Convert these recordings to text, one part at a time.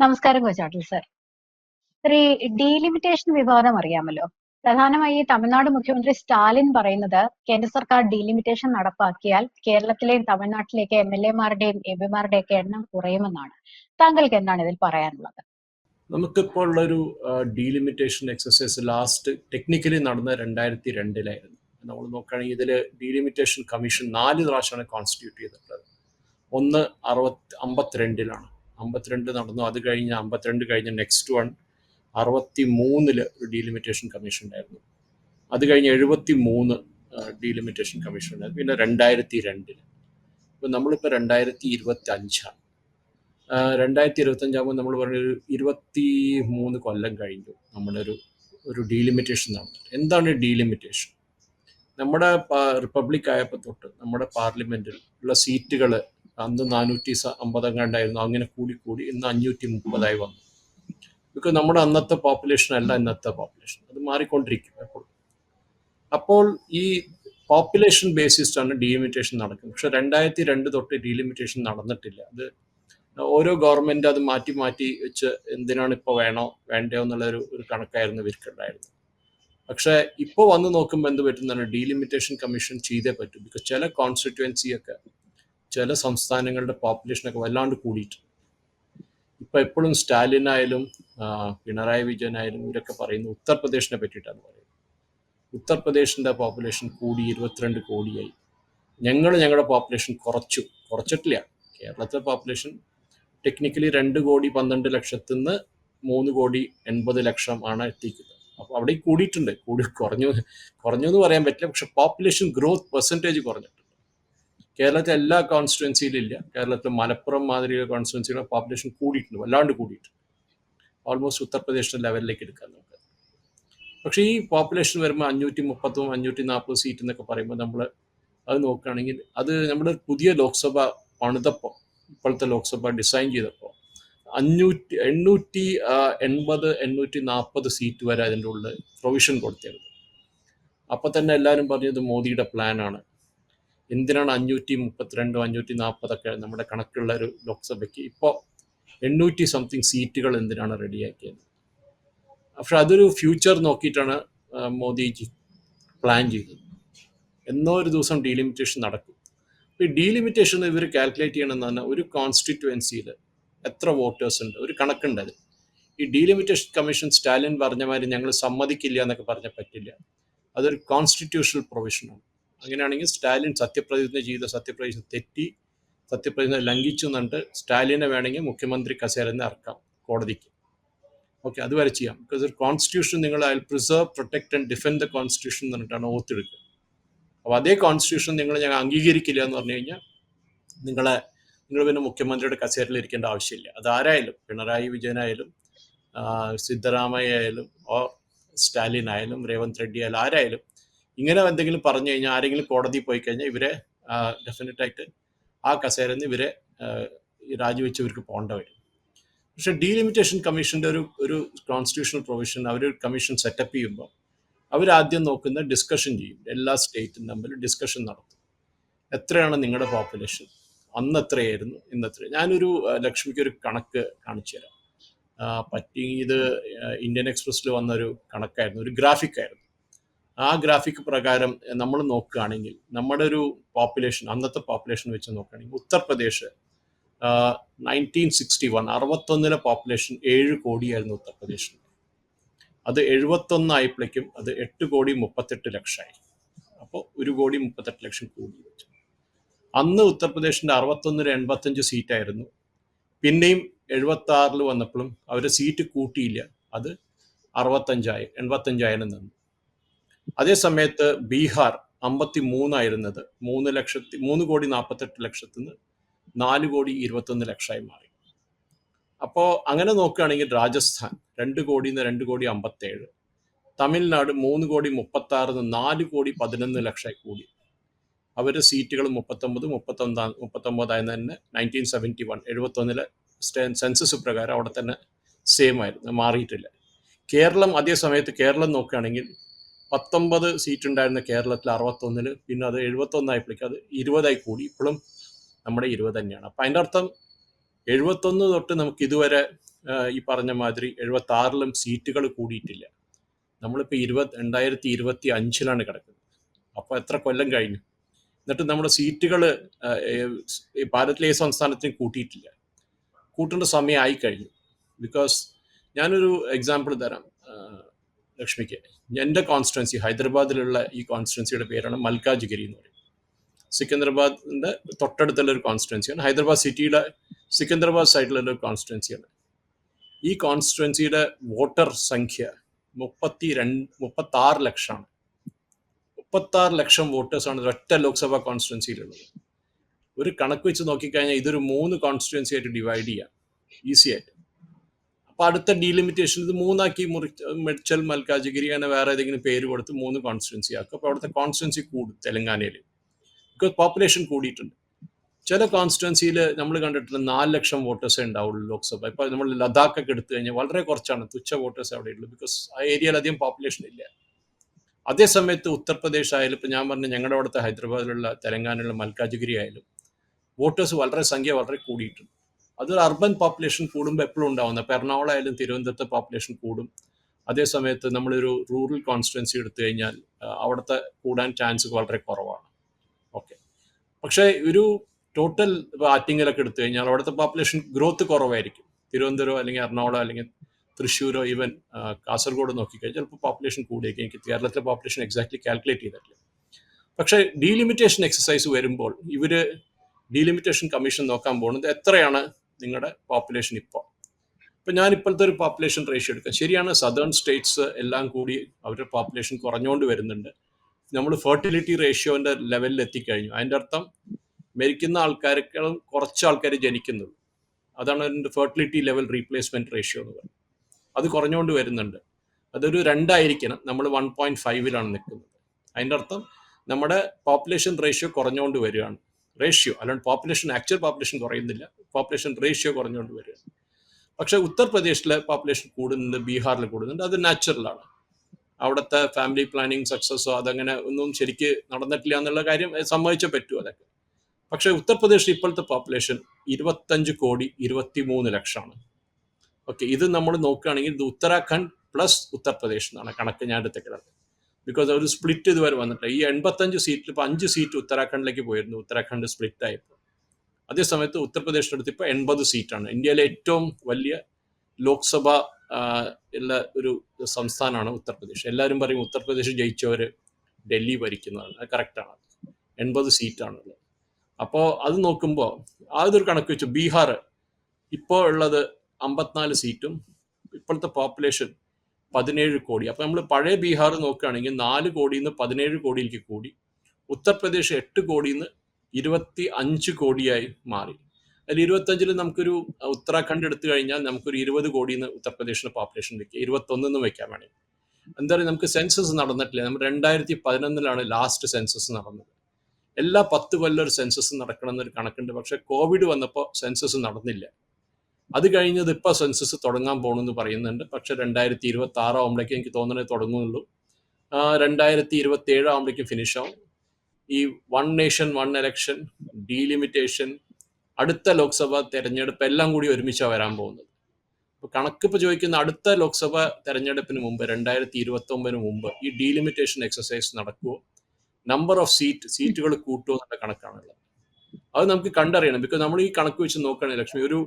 നമസ്കാരം കോച്ചാട്ടിൽ sir. Shri delimitation വിവാദം അറിയാമല്ലോ. പ്രധാനമായി തമിഴ്നാട് മുഖ്യമന്ത്രി സ്റ്റാലിൻ പറയുന്നത് കേന്ദ്ര സർക്കാർ ഡീലിമിറ്റേഷൻ നടപ്പാക്കിയാൽ കേരളത്തിലെയും തമിഴ്നാട്ടിലേക്ക് എം എൽ എമാരുടെയും എം പിമാരുടെയൊക്കെ എണ്ണം കുറയുമെന്നാണ്. താങ്കൾക്ക് എന്താണ് ഇതിൽ പറയാനുള്ളത്? നമുക്കിപ്പോൾ ഉള്ളൊരു ഡീലിമിറ്റേഷൻ എക്സസൈസ് ലാസ്റ്റ് ടെക്നിക്കലി നടന്ന രണ്ടായിരത്തി രണ്ടിലായിരുന്നു നമ്മൾ നോക്കുകയാണെങ്കിൽ ഇതിൽ ഡീലിമിറ്റേഷൻ കമ്മീഷൻ നാല് പ്രാവശ്യമാണ് കോൺസ്റ്റിറ്റ്യൂട്ട് ചെയ്തിട്ടുള്ളത് ഒന്ന് അറുപത്തി അമ്പത്തിരണ്ടിലാണ് അമ്പത്തിരണ്ട് നടന്നു. അത് കഴിഞ്ഞ് അമ്പത്തിരണ്ട് കഴിഞ്ഞ് നെക്സ്റ്റ് വൺ അറുപത്തി മൂന്നിൽ ഒരു ഡീലിമിറ്റേഷൻ കമ്മീഷൻ ഉണ്ടായിരുന്നു. അത് കഴിഞ്ഞ് എഴുപത്തി മൂന്ന് ഡീലിമിറ്റേഷൻ കമ്മീഷൻ ഉണ്ടായിരുന്നു. പിന്നെ രണ്ടായിരത്തി രണ്ടിൽ ഇപ്പം നമ്മളിപ്പോൾ രണ്ടായിരത്തി ഇരുപത്തി അഞ്ചാണ് രണ്ടായിരത്തി ഇരുപത്തഞ്ചാകുമ്പോൾ നമ്മൾ പറഞ്ഞൊരു ഇരുപത്തി മൂന്ന് കൊല്ലം കഴിഞ്ഞു നമ്മളൊരു ഒരു ഡീലിമിറ്റേഷൻ നടന്നു. എന്താണ് ഡീലിമിറ്റേഷൻ നമ്മുടെ റിപ്പബ്ലിക് ആയപ്പോൾ തൊട്ട് നമ്മുടെ പാർലമെന്റിൽ ഉള്ള സീറ്റുകൾ അന്ന് നാനൂറ്റി അമ്പതെങ്ങാണ്ടായിരുന്നു. അങ്ങനെ കൂടി കൂടി ഇന്ന് അഞ്ഞൂറ്റി മുപ്പതായി വന്നു. ബിക്കോസ് നമ്മുടെ അന്നത്തെ പോപ്പുലേഷൻ അല്ല ഇന്നത്തെ പോപ്പുലേഷൻ അത് മാറിക്കൊണ്ടിരിക്കും എപ്പോഴും. അപ്പോൾ ഈ പോപ്പുലേഷൻ ബേസിസ്ഡാണ് ഡീലിമിറ്റേഷൻ നടക്കുന്നത്. പക്ഷെ രണ്ടായിരത്തി രണ്ട് തൊട്ട് ഡീലിമിറ്റേഷൻ നടന്നിട്ടില്ല. അത് ഓരോ ഗവൺമെന്റ് അത് മാറ്റി മാറ്റി വെച്ച് എന്തിനാണ് ഇപ്പോൾ വേണോ വേണ്ടയോ എന്നുള്ള ഒരു ഒരു കണക്കായിരുന്നു ഇവർക്കുണ്ടായിരുന്നത്. പക്ഷേ ഇപ്പോൾ വന്ന് നോക്കുമ്പോൾ എന്ത് പറ്റുന്നതാണ്? ഡീലിമിറ്റേഷൻ കമ്മീഷൻ ചെയ്തേ പറ്റും. ബിക്കോസ് ചില കോൺസ്റ്റിറ്റ്യുവൻസിയൊക്കെ ചില സംസ്ഥാനങ്ങളുടെ പോപ്പുലേഷനൊക്കെ വല്ലാണ്ട് കൂടിയിട്ട്. ഇപ്പം എപ്പോഴും സ്റ്റാലിൻ സ്റ്റാലിനായാലും പിണറായി വിജയനായാലും ഇവരൊക്കെ പറയുന്നത് ഉത്തർപ്രദേശിനെ പറ്റിയിട്ടാണ് പറയുന്നത്. ഉത്തർപ്രദേശിന്റെ പോപ്പുലേഷൻ കൂടി ഇരുപത്തിരണ്ട് കോടിയായി. ഞങ്ങൾ ഞങ്ങളുടെ പോപ്പുലേഷൻ കുറച്ചു. കുറച്ചിട്ടില്ല. കേരളത്തിലെ പോപ്പുലേഷൻ ടെക്നിക്കലി രണ്ട് കോടി പന്ത്രണ്ട് ലക്ഷത്തിൽ നിന്ന് മൂന്ന് കോടി എൺപത് ലക്ഷം ആണ് എത്തിക്കുന്നത്. അപ്പോൾ അവിടെ കൂടിയിട്ടുണ്ട്. കൂടി കുറഞ്ഞു കുറഞ്ഞു എന്ന് പറയാൻ പറ്റില്ല. പക്ഷെ പോപ്പുലേഷൻ ഗ്രോത്ത് പെർസെന്റേജ് കുറഞ്ഞിട്ടുണ്ട്. കേരളത്തിലെ എല്ലാ കോൺസ്റ്റുവൻസിയിലും ഇല്ല. കേരളത്തിൽ മലപ്പുറം മാതിരിയുള്ള കോൺസ്റ്റിറ്റ്യുവൻസിയുടെ പോപ്പുലേഷൻ കൂടിയിട്ടുണ്ട്. വല്ലാണ്ട് കൂടിയിട്ടുണ്ട് ഓൾമോസ്റ്റ് ഉത്തർപ്രദേശിന്റെ ലെവലിലേക്ക് എടുക്കാൻ നമുക്ക്. പക്ഷേ ഈ പോപ്പുലേഷൻ വരുമ്പോൾ അഞ്ഞൂറ്റി മുപ്പത്തും അഞ്ഞൂറ്റി നാൽപ്പത് സീറ്റ് എന്നൊക്കെ പറയുമ്പോൾ നമ്മൾ അത് നോക്കുകയാണെങ്കിൽ അത് നമ്മൾ പുതിയ ലോക്സഭ പണിതപ്പോൾ ഇപ്പോഴത്തെ ലോക്സഭ ഡിസൈൻ ചെയ്തപ്പോൾ അഞ്ഞൂറ്റി എണ്ണൂറ്റി എൺപത് എണ്ണൂറ്റി നാൽപ്പത് സീറ്റ് വരെ അതിന്റെ ഉള്ളിൽ പ്രൊവിഷൻ കൊടുത്തിരുന്നു. അപ്പോൾ തന്നെ എല്ലാവരും പറഞ്ഞത് മോദിയുടെ പ്ലാനാണ് എന്തിനാണ് അഞ്ഞൂറ്റി മുപ്പത്തിരണ്ടോ അഞ്ഞൂറ്റി നാൽപ്പതൊക്കെ നമ്മുടെ കണക്കുള്ള ഒരു ലോക്സഭയ്ക്ക്? ഇപ്പോൾ എണ്ണൂറ്റി സംതിങ് സീറ്റുകൾ എന്തിനാണ് റെഡിയാക്കിയത്? പക്ഷെ അതൊരു ഫ്യൂച്ചർ നോക്കിയിട്ടാണ് മോദിജി പ്ലാൻ ചെയ്തത്. എന്നോ ഒരു ദിവസം ഡീലിമിറ്റേഷൻ നടക്കും. ഈ ഡീലിമിറ്റേഷൻ ഇവർ കാൽക്കുലേറ്റ് ചെയ്യണമെന്ന് പറഞ്ഞാൽ ഒരു കോൺസ്റ്റിറ്റ്യുവൻസിയിൽ എത്ര വോട്ടേഴ്സ് ഉണ്ട്? ഒരു കണക്കുണ്ട് അത്. ഈ ഡീലിമിറ്റേഷൻ കമ്മീഷൻ സ്റ്റാലിൻ പറഞ്ഞ മാതിരി ഞങ്ങൾ സമ്മതിക്കില്ല എന്നൊക്കെ പറഞ്ഞാൽ പറ്റില്ല. അതൊരു കോൺസ്റ്റിറ്റ്യൂഷണൽ പ്രൊവിഷനാണ് അങ്ങനെയാണെങ്കിൽ സ്റ്റാലിൻ സത്യപ്രതിജ്ഞ ചെയ്ത സത്യപ്രതിജ്ഞ തെറ്റി സത്യപ്രതിജ്ഞ ലംഘിച്ചു എന്നിട്ട് സ്റ്റാലിനെ വേണമെങ്കിൽ മുഖ്യമന്ത്രി കസേരന്ന് ഇറക്കാം കോടതിക്ക്. ഓക്കെ അതുവരെ ചെയ്യാം. ബിക്കോസ് ഒരു കോൺസ്റ്റിറ്റ്യൂഷൻ നിങ്ങൾ I preserve protect and defend the constitution എന്ന് പറഞ്ഞിട്ടാണ് ഓത്തെടുക്കുക അപ്പോൾ അതേ കോൺസ്റ്റിറ്റ്യൂഷൻ നിങ്ങൾ ഞങ്ങൾ അംഗീകരിക്കില്ല എന്ന് പറഞ്ഞു കഴിഞ്ഞാൽ നിങ്ങളെ നിങ്ങൾ പിന്നെ മുഖ്യമന്ത്രിയുടെ കസേരയിൽ ഇരിക്കേണ്ട ആവശ്യമില്ല. അതാരായാലും പിണറായി വിജയനായാലും സിദ്ധരാമയ്യ ആയാലും ഓ സ്റ്റാലിൻ ആയാലും രേവന്ത് റെഡ്ഡി ആയാലും ആരായാലും ഇങ്ങനെ എന്തെങ്കിലും പറഞ്ഞു കഴിഞ്ഞാൽ ആരെങ്കിലും കോടതി പോയി കഴിഞ്ഞാൽ ഇവരെ ഡെഫിനറ്റായിട്ട് ആ കസേര നിന്ന് ഇവരെ രാജിവെച്ച് ഇവർക്ക് പോകേണ്ട വരും. പക്ഷെ ഡീലിമിറ്റേഷൻ കമ്മീഷന്റെ ഒരു ഒരു കോൺസ്റ്റിറ്റ്യൂഷണൽ പ്രൊവിഷൻ അവർ കമ്മീഷൻ സെറ്റപ്പ് ചെയ്യുമ്പോൾ അവരാദ്യം നോക്കുന്ന ഡിസ്കഷൻ ചെയ്യും. എല്ലാ സ്റ്റേറ്റും തമ്മിൽ ഡിസ്കഷൻ നടത്തും. എത്രയാണ് നിങ്ങളുടെ പോപ്പുലേഷൻ അന്ന് എത്രയായിരുന്നു? ഇന്നത്ര ഞാനൊരു ലക്ഷ്മിക്ക് ഒരു കണക്ക് കാണിച്ചു തരാം. പറ്റി ഇത് ഇന്ത്യൻ എക്സ്പ്രസ്സിൽ വന്നൊരു കണക്കായിരുന്നു. ഒരു ഗ്രാഫിക് ആയിരുന്നു. ആ ഗ്രാഫിക് പ്രകാരം നമ്മൾ നോക്കുകയാണെങ്കിൽ നമ്മുടെ ഒരു പോപ്പുലേഷൻ അന്നത്തെ പോപ്പുലേഷൻ വെച്ച് നോക്കുകയാണെങ്കിൽ ഉത്തർപ്രദേശ് നയന്റീൻ സിക്സ്റ്റി വൺ അറുപത്തൊന്നിലെ പോപ്പുലേഷൻ ഏഴ് കോടിയായിരുന്നു ഉത്തർപ്രദേശിൽ. അത് എഴുപത്തൊന്ന് ആയപ്പോഴേക്കും അത് എട്ട് കോടി മുപ്പത്തെട്ട് ലക്ഷമായി. അപ്പോൾ ഒരു കോടി മുപ്പത്തെട്ട് ലക്ഷം കൂടി വെച്ചു. അന്ന് ഉത്തർപ്രദേശിന്റെ അറുപത്തൊന്നിന് എൺപത്തഞ്ച് സീറ്റായിരുന്നു. പിന്നെയും എഴുപത്തി ആറിൽ വന്നപ്പോഴും അവർ സീറ്റ് കൂട്ടിയില്ല. അത് അറുപത്തഞ്ചായി എൺപത്തഞ്ചായിരം നിന്നു. അതേ സമയത്ത് ബീഹാർ അമ്പത്തി മൂന്നായിരുന്നത് മൂന്ന് ലക്ഷത്തി മൂന്ന് കോടി നാൽപ്പത്തെട്ട് ലക്ഷത്തിൽ നിന്ന് നാല് കോടി ഇരുപത്തൊന്ന് ലക്ഷമായി മാറി. അപ്പോൾ അങ്ങനെ നോക്കുകയാണെങ്കിൽ രാജസ്ഥാൻ രണ്ട് കോടി നിന്ന് രണ്ട് കോടി അമ്പത്തേഴ് തമിഴ്നാട് മൂന്ന് കോടി മുപ്പത്തി ആറിന് നാല് കോടി പതിനൊന്ന് ലക്ഷമായി കൂടി. അവരുടെ സീറ്റുകൾ മുപ്പത്തൊമ്പത് മുപ്പത്തൊന്നാം മുപ്പത്തൊമ്പതായിരുന്നു തന്നെ നയന്റീൻ സെവന്റി വൺ എഴുപത്തൊന്നിലെ സെൻസസ് പ്രകാരം അവിടെ തന്നെ സെയിം ആയിരുന്നു മാറിയിട്ടില്ല. കേരളം അതേ സമയത്ത് കേരളം നോക്കുകയാണെങ്കിൽ പത്തൊമ്പത് സീറ്റ് ഉണ്ടായിരുന്ന കേരളത്തിൽ അറുപത്തൊന്നിൽ പിന്നെ അത് എഴുപത്തൊന്നായപ്പോഴേക്കും അത് ഇരുപതായി കൂടി. ഇപ്പോഴും നമ്മുടെ ഇരുപത് തന്നെയാണ്. അപ്പം അതിന്റെ അർത്ഥം എഴുപത്തൊന്ന് തൊട്ട് നമുക്ക് ഇതുവരെ ഈ പറഞ്ഞ മാതിരി എഴുപത്തി ആറിലും സീറ്റുകൾ കൂടിയിട്ടില്ല. നമ്മളിപ്പോൾ ഇരുപത് രണ്ടായിരത്തി ഇരുപത്തി അഞ്ചിലാണ് കിടക്കുന്നത്. അപ്പോൾ എത്ര കൊല്ലം കഴിഞ്ഞു. എന്നിട്ട് നമ്മുടെ സീറ്റുകൾ ഭാരതത്തിലെ ഏത് സംസ്ഥാനത്തിനും കൂട്ടിയിട്ടില്ല. കൂട്ടേണ്ട സമയമായി കഴിഞ്ഞു. ബിക്കോസ് ഞാനൊരു എക്സാമ്പിൾ തരാം. ലക്ഷ്മിക്ക്. എന്റെ കോൺസ്റ്റുവൻസി ഹൈദരാബാദിലുള്ള ഈ കോൺസ്റ്റുവൻസിയുടെ പേരാണ് മൽക്കാജ്ഗിരി എന്ന് പറയും. സിക്കന്ദരാബാദിന്റെ തൊട്ടടുത്തുള്ള ഒരു കോൺസ്റ്റുവൻസിയാണ് ഹൈദരാബാദ് സിറ്റിയുടെ സിക്കന്ദരാബാദ് സൈഡിലുള്ള ഒരു കോൺസ്റ്റുവൻസിയാണ് ഈ കോൺസ്റ്റുവൻസിയുടെ വോട്ടർ സംഖ്യ മുപ്പത്തി രണ്ട് മുപ്പത്തി ആറ് ലക്ഷമാണ്. മുപ്പത്തി ആറ് ലക്ഷം വോട്ടേഴ്സാണ് ഒറ്റ ലോക്സഭാ കോൺസ്റ്റുവൻസിയിലുള്ളത് ഒരു കണക്ക് വെച്ച് നോക്കിക്കഴിഞ്ഞാൽ ഇതൊരു മൂന്ന് കോൺസ്റ്റുവൻസി ആയിട്ട് ഡിവൈഡ് ചെയ്യാം. ഈസി ആയിട്ട്. അപ്പൊ അടുത്ത ഡീലിമിറ്റേഷൻ ഇത് മൂന്നാക്കി മുറി മെഡ്ചൽ മൽക്കാജഗിരി അങ്ങനെ വേറെ ഏതെങ്കിലും പേര് കൊടുത്ത് മൂന്ന് കോൺസ്റ്റിറ്റ്വൻസി ആക്കും. അപ്പോൾ അവിടുത്തെ കോൺസ്റ്റിറ്റ്വൻസി കൂടും തെലങ്കാനയിൽ ബിക്കോസ് പോപ്പുലേഷൻ കൂടിയിട്ടുണ്ട്. ചില കോൺസ്റ്റിറ്റ്വൻസിയിൽ നമ്മൾ കണ്ടിട്ടുള്ള നാല് ലക്ഷം വോട്ടേഴ്സേ ഉണ്ടാവുള്ളൂ ലോക്സഭ. ഇപ്പൊ നമ്മൾ ലഡാക്ക് ഒക്കെ എടുത്തു കഴിഞ്ഞാൽ വളരെ കുറച്ചാണ് തുച്ഛ വോട്ടേഴ്സ് അവിടെ ഉള്ളൂ. ബിക്കോസ് ആ ഏരിയയിൽ അധികം പോപ്പുലേഷൻ ഇല്ല. അതേ സമയത്ത് ഉത്തർപ്രദേശ് ആയാലും ഇപ്പൊ ഞാൻ പറഞ്ഞ ഞങ്ങളുടെ അവിടുത്തെ ഹൈദരാബാദിലുള്ള തെലങ്കാനയിലുള്ള മൽക്കാജഗിരി ആയാലും വോട്ടേഴ്സ് വളരെ സംഖ്യ വളരെ കൂടിയിട്ടുണ്ട്. അത് അർബൻ പോപ്പുലേഷൻ കൂടുമ്പോൾ എപ്പോഴും ഉണ്ടാവുന്ന എറണാകുളം ആയാലും തിരുവനന്തപുരത്തെ പോപ്പുലേഷൻ കൂടും. അതേ സമയത്ത് നമ്മളൊരു റൂറൽ കോൺസ്റ്റുവൻസി എടുത്തു കഴിഞ്ഞാൽ അവിടുത്തെ കൂടാൻ ചാൻസ് വളരെ കുറവാണ്. ഓക്കെ പക്ഷേ ഒരു ടോട്ടൽ ആറ്റിങ്ങലൊക്കെ എടുത്തു കഴിഞ്ഞാൽ അവിടുത്തെ പോപ്പുലേഷൻ ഗ്രോത്ത് കുറവായിരിക്കും. തിരുവനന്തപുരം അല്ലെങ്കിൽ എറണാകുളം അല്ലെങ്കിൽ തൃശ്ശൂരോ ഈവൻ കാസർഗോഡ് നോക്കിക്കഴിഞ്ഞാൽ ചിലപ്പോൾ പോപ്പുലേഷൻ കൂടിയേക്കും. എനിക്ക് കേരളത്തിലെ പോപ്പുലേഷൻ എക്സാക്ട്ലി കാൽക്കുലേറ്റ് ചെയ്തിട്ടില്ല. പക്ഷേ ഡീലിമിറ്റേഷൻ എക്സസൈസ് വരുമ്പോൾ ഇവർ ഡീലിമിറ്റേഷൻ കമ്മീഷൻ നോക്കാൻ പോകുന്നത് എത്രയാണ്? നിങ്ങളുടെ പോപ്പുലേഷൻ ഇപ്പോൾ ഇപ്പം ഞാൻ ഇപ്പോഴത്തെ ഒരു പോപ്പുലേഷൻ റേഷ്യോ എടുക്കാം. ശരിയാണ് സദേൺ സ്റ്റേറ്റ്സ് എല്ലാം കൂടി അവരുടെ പോപ്പുലേഷൻ കുറഞ്ഞുകൊണ്ട് വരുന്നുണ്ട്. നമ്മൾ ഫെർട്ടിലിറ്റി റേഷ്യോന്റെ ലെവലിൽ എത്തിക്കഴിഞ്ഞു. അതിന്റെ അർത്ഥം മരിക്കുന്ന ആൾക്കാരെക്കാളും കുറച്ച് ആൾക്കാർ ജനിക്കുന്നുള്ളൂ. അതാണ് അതിന്റെ ഫെർട്ടിലിറ്റി ലെവൽ റീപ്ലേസ്മെന്റ് റേഷ്യോ എന്ന് പറയുന്നത്. അത് കുറഞ്ഞുകൊണ്ട് വരുന്നുണ്ട്. അതൊരു രണ്ടായിരിക്കണം. നമ്മൾ വൺ പോയിന്റ് ഫൈവിലാണ് നിൽക്കുന്നത്. അതിന്റെ അർത്ഥം നമ്മുടെ പോപ്പുലേഷൻ റേഷ്യോ കുറഞ്ഞുകൊണ്ട് വരികയാണ്. റേഷ്യോ അല്ലാണ്ട് പോപ്പുലേഷൻ ആക്ച്വൽ പോപ്പുലേഷൻ കുറയുന്നില്ല. പോപ്പുലേഷൻ റേഷ്യോ കുറഞ്ഞുകൊണ്ട് വരിക പക്ഷേ ഉത്തർപ്രദേശിലെ പോപ്പുലേഷൻ കൂടുന്നുണ്ട് ബീഹാറിൽ കൂടുന്നുണ്ട്. അത് നാച്ചുറലാണ് അവിടുത്തെ ഫാമിലി പ്ലാനിങ് സക്സസ്സോ അതങ്ങനെ ഒന്നും ശരിക്ക് നടന്നിട്ടില്ല എന്നുള്ള കാര്യം സമ്മതിച്ചേ പറ്റൂ അതൊക്കെ. പക്ഷേ ഉത്തർപ്രദേശിൽ ഇപ്പോഴത്തെ പോപ്പുലേഷൻ ഇരുപത്തഞ്ച് കോടി ഇരുപത്തി മൂന്ന് ലക്ഷമാണ്. ഓക്കെ ഇത് നമ്മൾ നോക്കുകയാണെങ്കിൽ ഇത് ഉത്തരാഖണ്ഡ് പ്ലസ് ഉത്തർപ്രദേശ് എന്നാണ് കണക്ക് ഞാൻ എടുത്ത കിടക്കുന്നത് ബിക്കോസ് അവർ സ്പ്ലിറ്റ് ഇതുവരെ വന്നിട്ട് ഈ എൺപത്തഞ്ച് സീറ്റിൽ ഇപ്പോൾ അഞ്ച് സീറ്റ് ഉത്തരാഖണ്ഡിലേക്ക് പോയിരുന്നു. ഉത്തരാഖണ്ഡ് സ്പ്ലിറ്റ് ആയപ്പോൾ അതേസമയത്ത് ഉത്തർപ്രദേശിനടുത്ത് ഇപ്പോൾ എൺപത് സീറ്റാണ് ഇന്ത്യയിലെ ഏറ്റവും വലിയ ലോക്സഭ ഉള്ള ഒരു സംസ്ഥാനമാണ് ഉത്തർപ്രദേശ്. എല്ലാവരും പറയും ഉത്തർപ്രദേശ് ജയിച്ചവർ ഡൽഹി ഭരിക്കുന്നതാണ്. അത് കറക്റ്റാണ് എൺപത് സീറ്റാണുള്ളത് അപ്പോൾ അത് നോക്കുമ്പോൾ അതൊരു കണക്ക് വെച്ചു. ബീഹാർ ഇപ്പോൾ ഉള്ളത് അമ്പത്തിനാല് സീറ്റും ഇപ്പോഴത്തെ പോപ്പുലേഷൻ പതിനേഴ് കോടി. അപ്പോൾ നമ്മൾ പഴയ ബീഹാർ നോക്കുകയാണെങ്കിൽ നാല് കോടിയിൽ നിന്ന് പതിനേഴ് കോടിയിലേക്ക് കൂടി. ഉത്തർപ്രദേശ് എട്ട് കോടിയിൽ നിന്ന് ഇരുപത്തി അഞ്ച് കോടിയായി മാറി. അതിൽ ഇരുപത്തഞ്ചിൽ നമുക്കൊരു ഉത്തരാഖണ്ഡ് എടുത്തു കഴിഞ്ഞാൽ നമുക്കൊരു ഇരുപത് കോടിയിൽ നിന്ന് ഉത്തർപ്രദേശിന്റെ പോപ്പുലേഷൻ വെക്കുക ഇരുപത്തൊന്നിന്ന് വെക്കാൻ വേണമെങ്കിൽ എന്താ പറയുക നമുക്ക് സെൻസസ് നടന്നിട്ടില്ല. നമ്മൾ രണ്ടായിരത്തി പതിനൊന്നിലാണ് ലാസ്റ്റ് സെൻസസ് നടന്നത്. എല്ലാ പത്ത് കൊല്ലം ഒരു സെൻസസ് നടക്കണം എന്നൊരു കണക്കുണ്ട്. പക്ഷെ കോവിഡ് വന്നപ്പോൾ സെൻസസ് നടന്നില്ല. അത് കഴിഞ്ഞത് ഇപ്പം സെൻസസ് തുടങ്ങാൻ പോകണമെന്ന് പറയുന്നുണ്ട്. പക്ഷെ രണ്ടായിരത്തി ഇരുപത്തി ആറ് ആകുമ്പോഴേക്കും എനിക്ക് തോന്നണേ തുടങ്ങുന്നുള്ളൂ ആ, രണ്ടായിരത്തി ഇരുപത്തി ഏഴ് ആകുമ്പോഴേക്കും ഫിനിഷ് ആവും. ഈ one nation one election delimitation അടുത്ത ലോക്സഭ തെരഞ്ഞെടുപ്പ് എല്ലാം കൂടി ഒരുമിച്ചാണ് വരാൻ പോകുന്നത്. അപ്പൊ കണക്ക് ചോദിക്കുന്ന അടുത്ത ലോക്സഭ തെരഞ്ഞെടുപ്പിന് മുമ്പ് രണ്ടായിരത്തി ഇരുപത്തി ഒമ്പതിന് മുമ്പ് ഈ ഡീലിമിറ്റേഷൻ എക്സസൈസ് നടക്കുമോ നമ്പർ ഓഫ് സീറ്റ് സീറ്റുകൾ കൂട്ടുമോ എന്നുള്ള കണക്കാണുള്ളത്. അത് നമുക്ക് കണ്ടറിയണം. ബിക്കോസ് നമ്മൾ ഈ കണക്ക് വെച്ച് നോക്കുകയാണെങ്കിൽ ലക്ഷ്മി ഒരു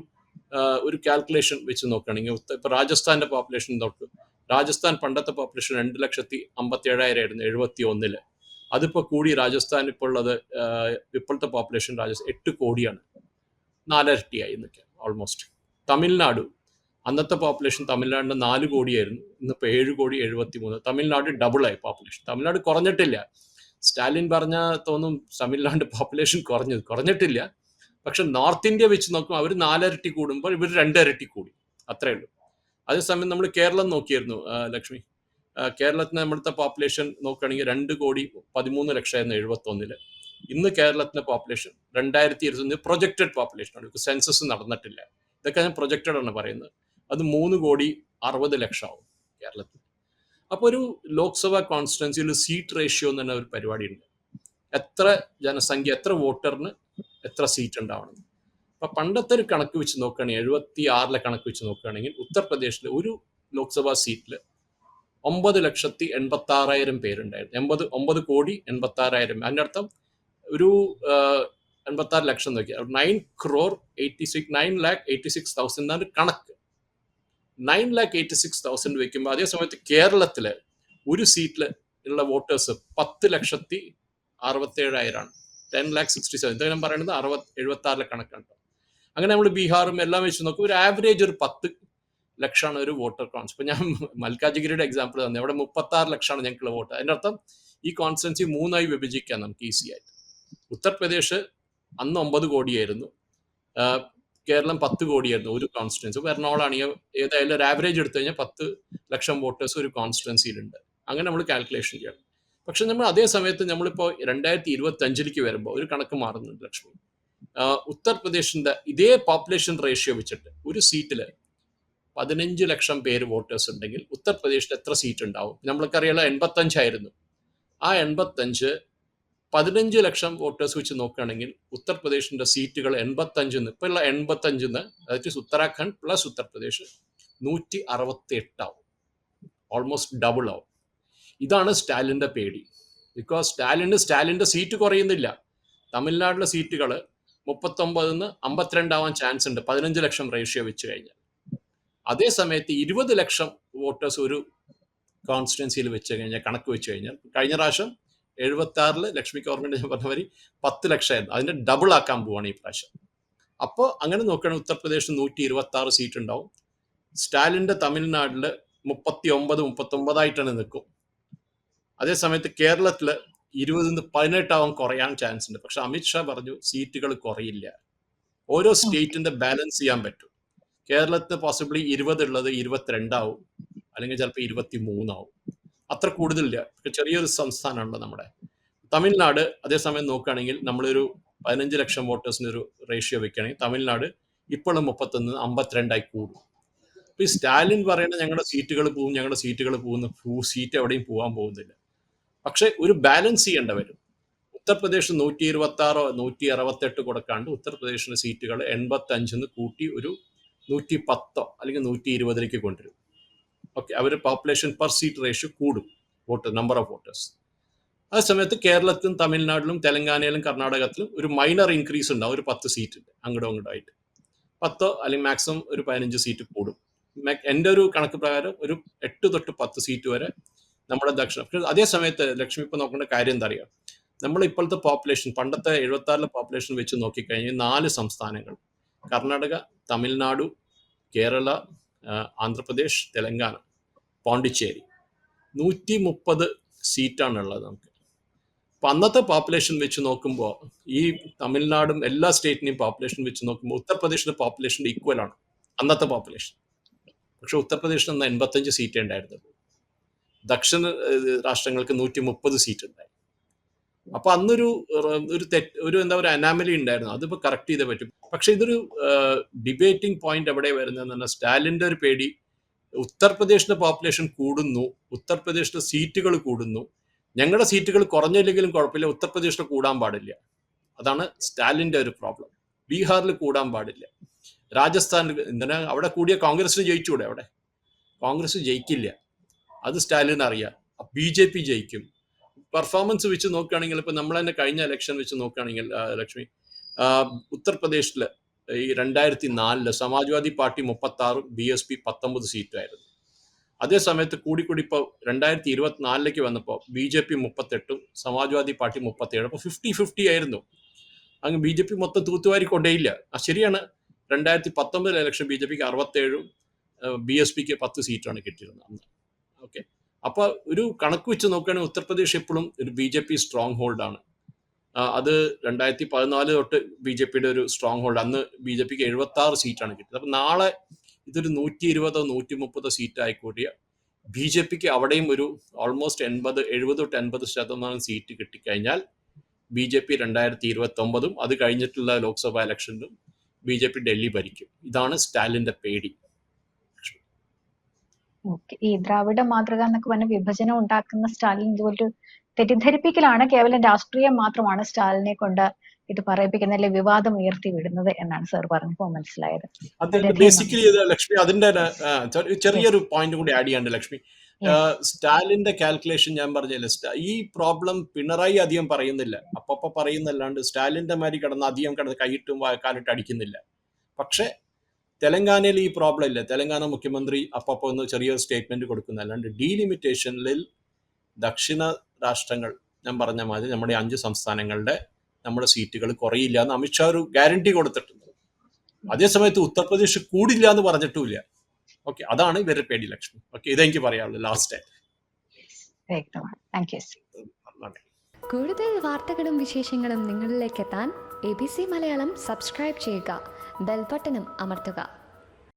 ഒരു കാൽക്കുലേഷൻ വെച്ച് നോക്കുകയാണെങ്കിൽ ഇപ്പോൾ ഇപ്പൊ രാജസ്ഥാന്റെ പോപ്പുലേഷൻ നോക്ക്. രാജസ്ഥാൻ പണ്ടത്തെ പോപ്പുലേഷൻ രണ്ട് ലക്ഷത്തി അമ്പത്തി ഏഴായിരം ആയിരുന്നു എഴുപത്തി ഒന്നിൽ അതിപ്പോൾ കൂടി രാജസ്ഥാൻ ഇപ്പോൾ ഉള്ളത് ഇപ്പോഴത്തെ പോപ്പുലേഷൻ രാജസ്ഥാൻ എട്ട് കോടിയാണ്. നാലരട്ടിയായി എന്നൊക്കെ ഓൾമോസ്റ്റ് തമിഴ്നാട്. അന്നത്തെ പോപ്പുലേഷൻ തമിഴ്നാടിന് നാല് കോടിയായിരുന്നു ഇന്നിപ്പോൾ ഏഴ് കോടി എഴുപത്തി മൂന്ന് തമിഴ്നാട് ഡബിളായി പോപ്പുലേഷൻ തമിഴ്നാട് കുറഞ്ഞിട്ടില്ല. സ്റ്റാലിൻ പറഞ്ഞ തോന്നും തമിഴ്നാട് പോപ്പുലേഷൻ കുറഞ്ഞത് കുറഞ്ഞിട്ടില്ല. പക്ഷെ നോർത്ത് ഇന്ത്യ വെച്ച് നോക്കുമ്പോൾ അവർ നാലരട്ടി കൂടുമ്പോൾ ഇവർ രണ്ടരട്ടി കൂടി. അത്രയേ ഉള്ളൂ. അതേസമയം നമ്മൾ കേരളം നോക്കിയിരുന്നു ലക്ഷ്മി. കേരളത്തിന് നമ്മുടെ പോപ്പുലേഷൻ നോക്കുകയാണെങ്കിൽ രണ്ട് കോടി പതിമൂന്ന് ലക്ഷമായിരുന്നു എഴുപത്തി ഒന്നിൽ ഇന്ന് കേരളത്തിന്റെ പോപ്പുലേഷൻ രണ്ടായിരത്തി ഇരുപത്തി പ്രൊജക്റ്റഡ് പോപ്പുലേഷൻ ആണ്. സെൻസസ് നടന്നിട്ടില്ല. ഇതൊക്കെ ഞാൻ പ്രൊജക്റ്റഡ് ആണ് പറയുന്നത്. അത് മൂന്ന് കോടി അറുപത് ലക്ഷമാവും കേരളത്തിൽ. അപ്പോൾ ഒരു ലോക്സഭാ കോൺസ്റ്റിറ്റ്യൻസിയിൽ സീറ്റ് റേഷ്യോ എന്ന് തന്നെ ഒരു പരിപാടിയുണ്ട്. എത്ര ജനസംഖ്യ എത്ര വോട്ടറിന് എത്ര സീറ്റ് ഉണ്ടാവണം. അപ്പൊ പണ്ടത്തെ ഒരു കണക്ക് വെച്ച് നോക്കുകയാണെങ്കിൽ എഴുപത്തി ആറിലെ കണക്ക് വെച്ച് നോക്കുകയാണെങ്കിൽ ഉത്തർപ്രദേശിൽ ഒരു ലോക്സഭാ സീറ്റിൽ ഒമ്പത് ലക്ഷത്തി എൺപത്തി ആറായിരം പേരുണ്ടായിരുന്നു. എൺപത് ഒമ്പത് കോടി എൺപത്തി ആറായിരം അതിന്റെ അർത്ഥം ഒരു എൺപത്തി ആറ് ലക്ഷം നോക്കി nine crore eighty six nine lakh eighty six thousand എന്നാണ് കണക്ക്. Nine lakh eighty six thousand വെക്കുമ്പോൾ അതേ സമയത്ത് കേരളത്തിൽ ഒരു സീറ്റിൽ ഉള്ള വോട്ടേഴ്സ് പത്ത് ലക്ഷത്തി അറുപത്തേഴായിരമാണ് ടെൻ ലാക്ക് സിക്സ്റ്റി സെവൻ ഇതെല്ലാം പറയുന്നത് അറുപത് എഴുപത്തി ആറിലെ കണക്കാണ് അങ്ങനെ നമ്മൾ ബീഹാറും എല്ലാം വെച്ച് നോക്കും ഒരു ആവറേജ് ഒരു പത്ത് ലക്ഷമാണ് ഒരു വോട്ടർ കോൺസ് ഇപ്പൊ ഞാൻ മൽക്കാജിഗിരിയുടെ എക്സാമ്പിൾ തന്നെ. അവിടെ മുപ്പത്തി ആറ് ലക്ഷമാണ് ഞങ്ങൾക്ക് വോട്ട്. അതിന്റെ അർത്ഥം ഈ കോൺസ്റ്റൻസി മൂന്നായി വിഭജിക്കാം നമുക്ക് ഈസി ആയിട്ട്. ഉത്തർപ്രദേശ് അന്ന് ഒമ്പത് കോടിയായിരുന്നു. കേരളം പത്ത് കോടിയായിരുന്നു ഒരു കോൺസ്റ്റിറ്റ്വൻസി അപ്പോൾ എറണാകുളമാണ് ഏതായാലും ഒരു ആവറേജ് എടുത്തു കഴിഞ്ഞാൽ പത്ത് ലക്ഷം വോട്ടേഴ്സ് ഒരു കോൺസ്റ്റിറ്റ്യൻസിയിലുണ്ട് അങ്ങനെ നമ്മൾ കാൽക്കുലേഷൻ ചെയ്യണം. പക്ഷെ നമ്മൾ അതേ സമയത്ത് നമ്മളിപ്പോൾ രണ്ടായിരത്തി ഇരുപത്തി അഞ്ചിലേക്ക് വരുമ്പോൾ ഒരു കണക്ക് മാറുന്നുണ്ട് ലക്ഷ്മി. ഉത്തർപ്രദേശിന്റെ ഇതേ പോപ്പുലേഷൻ റേഷ്യോ വെച്ചിട്ട് ഒരു സീറ്റിൽ പതിനഞ്ച് ലക്ഷം പേര് വോട്ടേഴ്സ് ഉണ്ടെങ്കിൽ ഉത്തർപ്രദേശിൽ എത്ര സീറ്റ് ഉണ്ടാവും? നമ്മൾക്കറിയാലോ എൺപത്തഞ്ചായിരുന്നു ആ എൺപത്തഞ്ച് പതിനഞ്ച് ലക്ഷം വോട്ടേഴ്സ് വെച്ച് നോക്കുകയാണെങ്കിൽ ഉത്തർപ്രദേശിന്റെ സീറ്റുകൾ എൺപത്തഞ്ചിന്ന് ഇപ്പൊ ഉള്ള എൺപത്തഞ്ചിന്ന് അതായത് ഉത്തരാഖണ്ഡ് പ്ലസ് ഉത്തർപ്രദേശ് നൂറ്റി അറുപത്തി എട്ടാവും ഓൾമോസ്റ്റ് ഡബിൾ ആവും. ഇതാണ് സ്റ്റാലിന്റെ പേടി. ബിക്കോസ് സ്റ്റാലിന് സ്റ്റാലിന്റെ സീറ്റ് കുറയുന്നില്ല. തമിഴ്നാട്ടിലെ സീറ്റുകൾ മുപ്പത്തൊമ്പതിൽ നിന്ന് അമ്പത്തിരണ്ടാവാൻ ചാൻസ് ഉണ്ട്. പതിനഞ്ച് ലക്ഷം റേഷ്യോ വെച്ച് കഴിഞ്ഞാൽ. അതേ സമയത്ത് ഇരുപത് ലക്ഷം വോട്ടേഴ്സ് ഒരു കോൺസ്റ്റിറ്റ്യൻസിയിൽ വെച്ച് കഴിഞ്ഞാൽ കണക്ക് വെച്ച് കഴിഞ്ഞാൽ കഴിഞ്ഞ പ്രാവശ്യം എഴുപത്തി ആറിൽ ലക്ഷ്മി ഗവൺമെന്റ് ഞാൻ പറഞ്ഞ മാതിരി പത്ത് ലക്ഷമായിരുന്നു. അതിന്റെ ഡബിൾ ആക്കാൻ പോവാണ് ഈ പ്രാവശ്യം. അപ്പോൾ അങ്ങനെ നോക്കുകയാണെങ്കിൽ ഉത്തർപ്രദേശിൽ നൂറ്റി ഇരുപത്തി ആറ് സീറ്റ് ഉണ്ടാവും. സ്റ്റാലിന്റെ തമിഴ്നാട്ടിൽ മുപ്പത്തി ഒമ്പത് മുപ്പത്തി ഒമ്പതായിട്ടാണ് നിൽക്കും. അതേ സമയത്ത് കേരളത്തിൽ ഇരുപതിൽ നിന്ന് പതിനെട്ടാവും കുറയാൻ ചാൻസ് ഉണ്ട്. പക്ഷെ അമിത്ഷാ പറഞ്ഞു സീറ്റുകൾ കുറയില്ല. ഓരോ സ്റ്റേറ്റിന്റെ ബാലൻസ് ചെയ്യാൻ പറ്റും. കേരളത്തിൽ പോസിബിളി ഇരുപത് ഉള്ളത് ഇരുപത്തിരണ്ടാവും. അല്ലെങ്കിൽ ചിലപ്പോൾ ഇരുപത്തി മൂന്നാവും അത്ര കൂടുതലില്ല. ചെറിയൊരു സംസ്ഥാനമാണല്ലോ നമ്മുടെ. തമിഴ്നാട് അതേസമയം നോക്കുകയാണെങ്കിൽ നമ്മളൊരു പതിനഞ്ച് ലക്ഷം വോട്ടേഴ്സിന് ഒരു റേഷ്യോ വെക്കുകയാണെങ്കിൽ തമിഴ്നാട് ഇപ്പോഴും മുപ്പത്തൊന്ന് അമ്പത്തിരണ്ടായി കൂടും. അപ്പൊ ഈ സ്റ്റാലിൻ പറയുന്ന ഞങ്ങളുടെ സീറ്റുകൾ പോകും ഞങ്ങളുടെ സീറ്റുകൾ പോകുന്ന സീറ്റ് എവിടെയും പോകാൻ പോകുന്നില്ല. പക്ഷെ ഒരു ബാലൻസ് ചെയ്യേണ്ട വരും. ഉത്തർപ്രദേശ് നൂറ്റി ഇരുപത്തി ആറോ നൂറ്റി അറുപത്തെട്ട് കൊടുക്കാണ്ട് ഉത്തർപ്രദേശിന്റെ സീറ്റുകൾ എൺപത്തി അഞ്ചിന്ന് കൂട്ടി ഒരു നൂറ്റി പത്തോ അല്ലെങ്കിൽ നൂറ്റി ഇരുപതിലേക്ക് കൊണ്ടുവരും. ഓക്കെ അവർ പോപ്പുലേഷൻ പെർ സീറ്റ് റേഷ്യോ കൂടും. വോട്ട് നമ്പർ ഓഫ് വോട്ടേഴ്സ് ആ സമയത്ത് കേരളത്തിലും തമിഴ്നാട്ടിലും തെലങ്കാനയിലും കർണാടകത്തിലും ഒരു മൈനർ ഇൻക്രീസ് ഉണ്ടാവും. ഒരു പത്ത് സീറ്റ് അങ്ങോട്ടും ഇങ്ങോട്ടും ആയിട്ട് പത്തോ അല്ലെങ്കിൽ മാക്സിമം ഒരു പതിനഞ്ച് സീറ്റ് കൂടും. എന്റെ ഒരു കണക്ക് പ്രകാരം ഒരു എട്ട് തൊട്ട് പത്ത് സീറ്റ് വരെ നമ്മുടെ ദക്ഷിണ. അതേ സമയത്ത് ലക്ഷ്മി ഇപ്പൊ നോക്കേണ്ട കാര്യം എന്താ അറിയാം? നമ്മൾ ഇപ്പോഴത്തെ പോപ്പുലേഷൻ പണ്ടത്തെ എഴുപത്തി ആറിലെ പോപ്പുലേഷൻ വെച്ച് നോക്കിക്കഴിഞ്ഞാൽ നാല് സംസ്ഥാനങ്ങൾ. കർണാടക തമിഴ്നാടു കേരള ആന്ധ്രാപ്രദേശ് തെലങ്കാന പോണ്ടിച്ചേരി. നൂറ്റി മുപ്പത് സീറ്റാണ് ഉള്ളത് നമുക്ക്. അപ്പൊ അന്നത്തെ പോപ്പുലേഷൻ വെച്ച് നോക്കുമ്പോൾ ഈ തമിഴ്നാടും എല്ലാ സ്റ്റേറ്റിനെയും പോപ്പുലേഷൻ വെച്ച് നോക്കുമ്പോൾ ഉത്തർപ്രദേശിന്റെ പോപ്പുലേഷന്റെ ഈക്വൽ ആണ്. അന്നത്തെ പോപ്പുലേഷൻ പക്ഷെ ഉത്തർപ്രദേശിൽ നിന്ന് എൺപത്തഞ്ച് സീറ്റേ ഉണ്ടായിരുന്നുള്ളൂ. ദക്ഷിണ രാഷ്ട്രങ്ങൾക്ക് നൂറ്റി മുപ്പത് സീറ്റ് ഉണ്ടായി അപ്പൊ അന്നൊരു ഒരു തെറ്റ് ഒരു എന്താ പറയുക അനാമലി ഉണ്ടായിരുന്നു. അതിപ്പോ കറക്റ്റ് ചെയ്തേ പറ്റും. പക്ഷെ ഇതൊരു ഡിബേറ്റിംഗ് പോയിന്റ് എവിടെ വരുന്നതെന്ന് പറഞ്ഞാൽ സ്റ്റാലിന്റെ ഒരു പേടി ഉത്തർപ്രദേശിന്റെ പോപ്പുലേഷൻ കൂടുന്നു ഉത്തർപ്രദേശിലെ സീറ്റുകൾ കൂടുന്നു. ഞങ്ങളുടെ സീറ്റുകൾ കുറഞ്ഞില്ലെങ്കിലും കുഴപ്പമില്ല ഉത്തർപ്രദേശിൽ കൂടാൻ പാടില്ല. അതാണ് സ്റ്റാലിന്റെ ഒരു പ്രോബ്ലം ബീഹാറിൽ കൂടാൻ പാടില്ല. രാജസ്ഥാനിൽ എന്തിനാ അവിടെ കൂടിയ കോൺഗ്രസ് ജയിച്ചൂടെ അവിടെ? കോൺഗ്രസ് ജയിക്കില്ല. അത് സ്റ്റാലിൻ അറിയാം. ബി ജെ പി ജയിക്കും. പെർഫോമൻസ് വെച്ച് നോക്കുകയാണെങ്കിൽ ഇപ്പൊ നമ്മൾ തന്നെ കഴിഞ്ഞ ഇലക്ഷൻ വെച്ച് നോക്കുകയാണെങ്കിൽ ലക്ഷ്മി ഉത്തർപ്രദേശിൽ ഈ രണ്ടായിരത്തി നാലിൽ സമാജ്വാദി പാർട്ടി മുപ്പത്തി ആറും ബി എസ് പി പത്തൊമ്പത് സീറ്റായിരുന്നു. അതേ സമയത്ത് കൂടി കൂടി ഇപ്പോൾ രണ്ടായിരത്തി ഇരുപത്തിനാലിലേക്ക് വന്നപ്പോൾ ബി ജെ പി മുപ്പത്തെട്ടും സമാജ്വാദി പാർട്ടി മുപ്പത്തേഴ് അപ്പോൾ ഫിഫ്റ്റി ഫിഫ്റ്റി ആയിരുന്നു. അങ്ങ് ബി ജെ പി മൊത്തം തൂത്തുവാരി കൊണ്ടേയില്ല ശരിയാണ്. രണ്ടായിരത്തി പത്തൊമ്പതിലെ ഇലക്ഷൻ ബി ജെ പിക്ക് അറുപത്തേഴും ബി എസ് പിക്ക് പത്ത് സീറ്റാണ് കിട്ടിയിരുന്നത് അന്ന്. അപ്പൊ ഒരു കണക്ക് വെച്ച് നോക്കുകയാണെങ്കിൽ ഉത്തർപ്രദേശ് എപ്പോഴും ഒരു ബി ജെ പി സ്ട്രോങ് ഹോൾഡാണ് അത് രണ്ടായിരത്തി പതിനാല് തൊട്ട് ബി ജെ പിയുടെ ഒരു സ്ട്രോങ് ഹോൾഡ് അന്ന് ബി ജെ പിക്ക് എഴുപത്തി ആറ് സീറ്റാണ് കിട്ടിയത്. അപ്പൊ നാളെ ഇതൊരു നൂറ്റി ഇരുപതോ നൂറ്റി മുപ്പതോ സീറ്റ് ആയിക്കൂടിയ ബി ജെ പിക്ക് അവിടെയും ഒരു ഓൾമോസ്റ്റ് എൺപത് എഴുപത് തൊട്ട് എൺപത് ശതമാനം സീറ്റ് കിട്ടിക്കഴിഞ്ഞാൽ ബി ജെ പി രണ്ടായിരത്തി ഇരുപത്തി ഒമ്പതും അത് കഴിഞ്ഞിട്ടുള്ള ലോക്സഭാ ഇലക്ഷനിലും ബി ജെ പി ഡൽഹി ഭരിക്കും. ഇതാണ് സ്റ്റാലിന്റെ പേടി. ഓക്കെ. ഈ ദ്രാവിഡ മാതൃക എന്നൊക്കെ പറഞ്ഞ വിഭജനം ഉണ്ടാക്കുന്ന സ്റ്റാലിൻ ഇതുപോലൊരു തെറ്റിദ്ധരിപ്പിക്കലാണ് കേവലം രാഷ്ട്രീയം മാത്രമാണ് സ്റ്റാലിനെ കൊണ്ട് ഇത് പറയിപ്പിക്കുന്ന അല്ലെ വിവാദം ഉയർത്തി വിടുന്നത് എന്നാണ് സർ പറഞ്ഞപ്പോൾ മനസ്സിലായത്. ബേസിക്കലി ലക്ഷ്മി അതിന്റെ ചെറിയൊരു പോയിന്റ് കൂടി ആഡ് ചെയ്യാണ്ട് ലക്ഷ്മി. സ്റ്റാലിന്റെ കാൽക്കുലേഷൻ ഞാൻ പറഞ്ഞില്ല ഈ പ്രോബ്ലം പിണറായി അധികം പറയുന്നില്ല. അപ്പൊ പറയുന്നല്ലാണ്ട് സ്റ്റാലിന്റെ മാതിരി കിടന്ന് അധികം കിടന്ന് കൈയിട്ടും കാലിട്ട് അടിക്കുന്നില്ല. പക്ഷെ തെലങ്കാനയിൽ ഈ പ്രോബ്ലം ഇല്ല. തെലങ്കാന മുഖ്യമന്ത്രി അപ്പപ്പോ ഒന്ന് ചെറിയ സ്റ്റേറ്റ്മെന്റ് കൊടുക്കുന്ന. അല്ലാണ്ട് ഡീലിമിറ്റേഷനിൽ ദക്ഷിണ രാഷ്ട്രങ്ങൾ ഞാൻ പറഞ്ഞ മാതിരി നമ്മുടെ അഞ്ച് സംസ്ഥാനങ്ങളുടെ നമ്മുടെ സീറ്റുകൾ കുറയില്ല എന്ന് അമിത്ഷാ ഒരു ഗ്യാരണ്ടി കൊടുത്തിട്ടുണ്ട്. അതേസമയത്ത് ഉത്തർപ്രദേശ് കൂടില്ല എന്ന് പറഞ്ഞിട്ടുമില്ല. ഓക്കെ അതാണ് ഇവരുടെ പേടി ലക്ഷ്മി ഓക്കെ ഇതെനിക്ക് പറയാനുള്ളത് ലാസ്റ്റ് കൂടുതൽ വാർത്തകളും വിശേഷങ്ങളും നിങ്ങളിലേക്ക് എത്താൻ A B C Malayalam subscribe ചെയ്യുക. ബെൽബട്ടനും അമർത്തുക.